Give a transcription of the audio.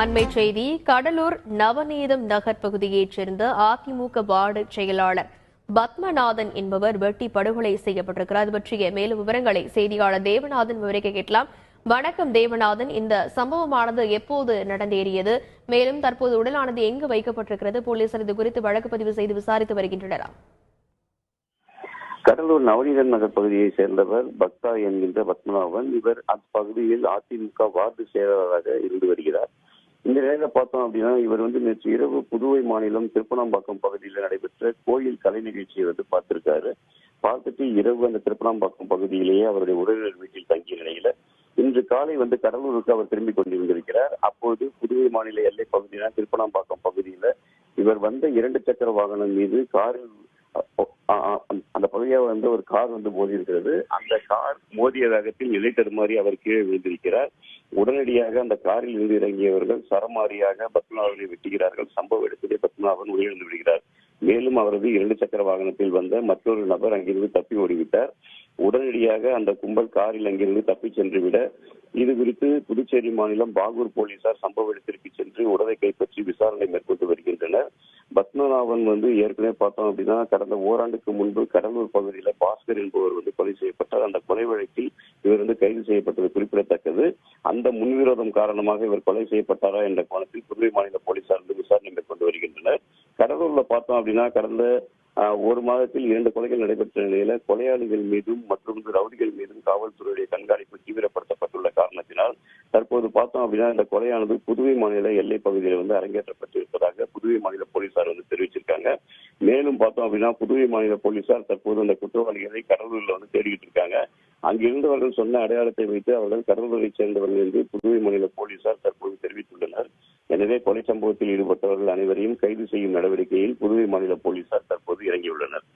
அண்மை செய்தி கடலூர் நவநீதம் நகர் பகுதியைச் சேர்ந்த அதிமுக வார்டு செயலாளர் பத்மநாதன் என்பவர் வெட்டி படுகொலை செய்யப்பட்டிருக்கிறார். இது பற்றிய மேலும் விவரங்களை செய்தியாளர் தேவநாதன் விவரிக்க கேட்கலாம். வணக்கம் தேவநாதன். இந்த சம்பவமானது எப்போது நடந்தேறியது? மேலும் தற்போது உடலானது எங்கு வைக்கப்பட்டிருக்கிறது? போலீசார் இது குறித்து வழக்கு பதிவு செய்து விசாரித்து வருகின்றனரா? கடலூர் நவநீதன் நகர் பகுதியை சேர்ந்தவர் பக்தா என்கின்ற பத்மநாபன். இவர் அப்பகுதியில் அதிமுக வார்டு செயலாளராக இருந்து வருகிறார். இந்த நிலையில பார்த்தோம் அப்படின்னா இவர் வந்து நேற்று இரவு புதுவை மாநிலம் திருப்பணாம்பாக்கம் பகுதியில் நடைபெற்ற கோயில் கலை நிகழ்ச்சியை வந்து பார்த்திருக்காரு. பார்த்துட்டு இரவு அந்த திருப்பணாம்பாக்கம் பகுதியிலேயே அவருடைய உறவினர் வீட்டில் தங்கிய நிலையில இன்று காலை வந்து கடலூருக்கு அவர் திரும்பி கொண்டிருந்திருக்கிறார். அப்போது புதுவை மாநில எல்லை பகுதியான திருப்பணாம்பாக்கம் பகுதியில இவர் வந்த இரண்டு சக்கர வாகனம் மீது காரில் அந்த பகுதியாக வந்து ஒரு கார் வந்து மோதி இருக்கிறது அந்த கார் மோதிய வேகத்தில் நிலை தடுமாறி அவர் கீழே விழுந்திருக்கிறார். உடனடியாக அந்த காரில் இருந்து இறங்கியவர்கள் சரமாரியாக பத்மநாபனை வெட்டுகிறார்கள். சம்பவ இடத்திலே பத்மநாபன் உயிரிழந்து விடுகிறார். மேலும் அவரது இரண்டு சக்கர வாகனத்தில் வந்த மற்றொரு நபர் அங்கிருந்து தப்பி ஓடிவிட்டார். உடனடியாக அந்த கும்பல் காரில் அங்கிருந்து தப்பி சென்று விட இது குறித்து புதுச்சேரி மாநிலம் பாகூர் போலீசார் சம்பவ இடத்திற்கு சென்று உடலை கைப்பற்றி விசாரணை மேற்கொண்டு வருகின்றனர். பத்மநாபன் வந்து ஏற்கனவே பார்த்தோம் அப்படின்னா கடந்த ஓராண்டுக்கு முன்பு கடலூர் பகுதியில பாஸ்கர் என்பவர் வந்து கொலை செய்யப்பட்டார். அந்த கொலை வழக்கில் இவர் வந்து கைது செய்யப்பட்டது குறிப்பிடத்தக்கது. அந்த முன்விரோதம் காரணமாக இவர் கொலை செய்யப்பட்டாரா என்ற கோணத்தில் புதுவை மாநில போலீசார் வந்து விசாரணை மேற்கொண்டு வருகின்றனர். கடலூர்ல பார்த்தோம் அப்படின்னா கடந்த ஆஹ், ஒரு மாதத்தில் இரண்டு கொலைகள் நடைபெற்ற நிலையில கொலையாளிகள் மீதும் மற்றும் ரவுடிகள் மீதும் காவல்துறையுடைய கண்காணிப்பு தீவிரப்படுத்த தற்போது பார்த்தோம் அப்படின்னா இந்த கொலையானது புதுவை மாநில எல்லை பகுதியில் வந்து அரங்கேற்றப்பட்டிருப்பதாக புதுவை மாநில போலீசார் வந்து தெரிவிச்சிருக்காங்க. மேலும் பார்த்தோம் அப்படின்னா புதுவை மாநில போலீசார் தற்போது அந்த குற்றவாளிகளை கடலூர்ல வந்து தேடிக்கிட்டு இருக்காங்க. அங்கிருந்தவர்கள் சொன்ன அடையாளத்தை வைத்து அவர்கள் கடலூரை சேர்ந்தவர்கள் என்று புதுவை மாநில போலீசார் தற்போது தெரிவித்துள்ளனர். எனவே கொலை சம்பவத்தில் ஈடுபட்டவர்கள் அனைவரையும் கைது செய்யும் நடவடிக்கையில் புதுவை மாநில போலீசார் தற்போது இறங்கியுள்ளனர்.